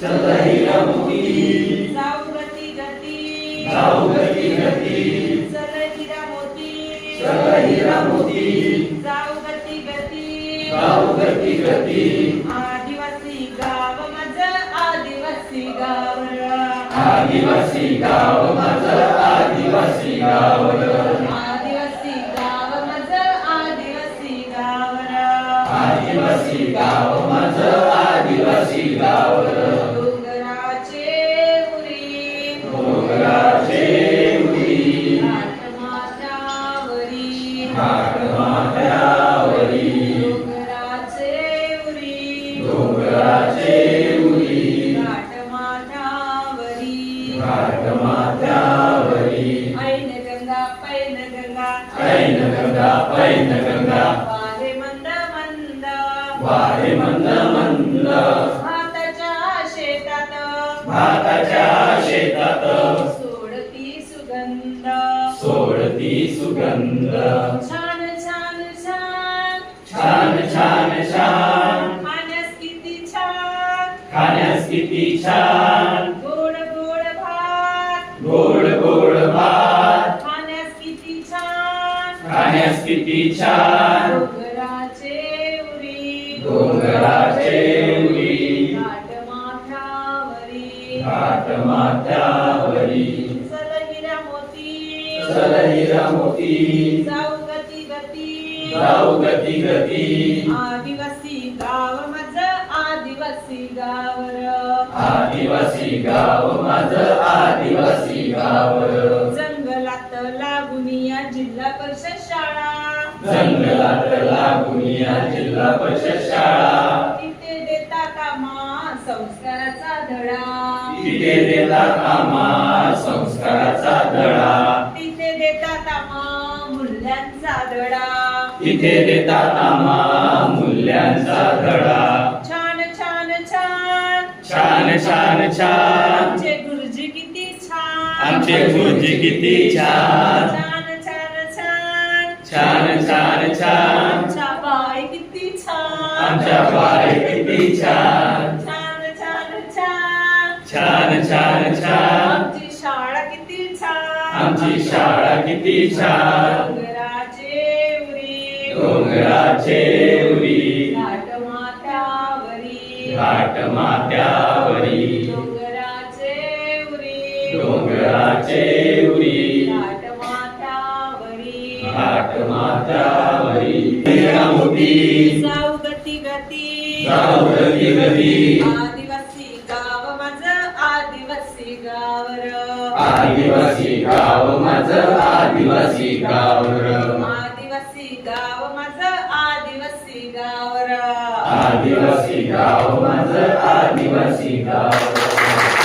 सलहिरा मोती जाऊ गती गती जाऊ गती गती सलहिरा मोती मोती जाऊ गती गती जाऊ गती गती आदिवासी गाव माझं आदिवासी गाव आदिवासी गाव माझं आदिवासी गाव उरी डोंगराचे उरी घाटमाथ्यावरी. घाटमाथ्यावरी. ऐन गंगा पैन गंगा. ऐन गंगा पैन गंगा. वारे मंद मंद. वारे मंद मंद. भाताच्या शेतात. भाताच्या शेतात. सोडती सुगंध. सोडती सुगंध. छान छान छान. छान छान छान. किती छान. गोड गोड भात. गोड गोड भात. खाण्यास किती छान. खाण्यास किती छान. डोंगराचे उरी. डोंगराचे उरी. घाट माथ्यावरी घाट माथ्यावरी मोती. सलहिरा मोती. जाऊ गती गती. जाऊ गती गती. आदिवासी गाव आदिवासी गाव र. आदिवासी गाव माझं आदिवासी गाव जंगलात लागून या जिल्हा परिषद शाळा. जंगलात लागून या जिल्हा परिषद शाळा. तिथे देता कामा संस्काराचा धडा. तिथे देतात आम्हा संस्काराचा धडा. तिथे देता कामा मूल्यांचा धडा. तिथे देतात आम्हा छान छान. छान आमचे गुरुजी किती छान. आमचे गुरुजी किती छान. छान छान छान. छान छान छान. आमच्या बाई किती छान. आमच्या बाई किती छान. छान छान छान. छान छान छान. आमची शाळा किती छान. आमची शाळा किती छान. डोंगराचे उरी. डोंगराचे माथ्यावरी डोंगराचे उरी. डोंगराचे उरी. घाट माथ्यावरी घाट मोती जाऊ गती. गती जाऊ गती. गती आदिवासी गाव माझं आदिवासी गाव र. आदिवासी गाव माझं आदिवासी गावरा आदिवासी गाव माझं आदिवासी गाव.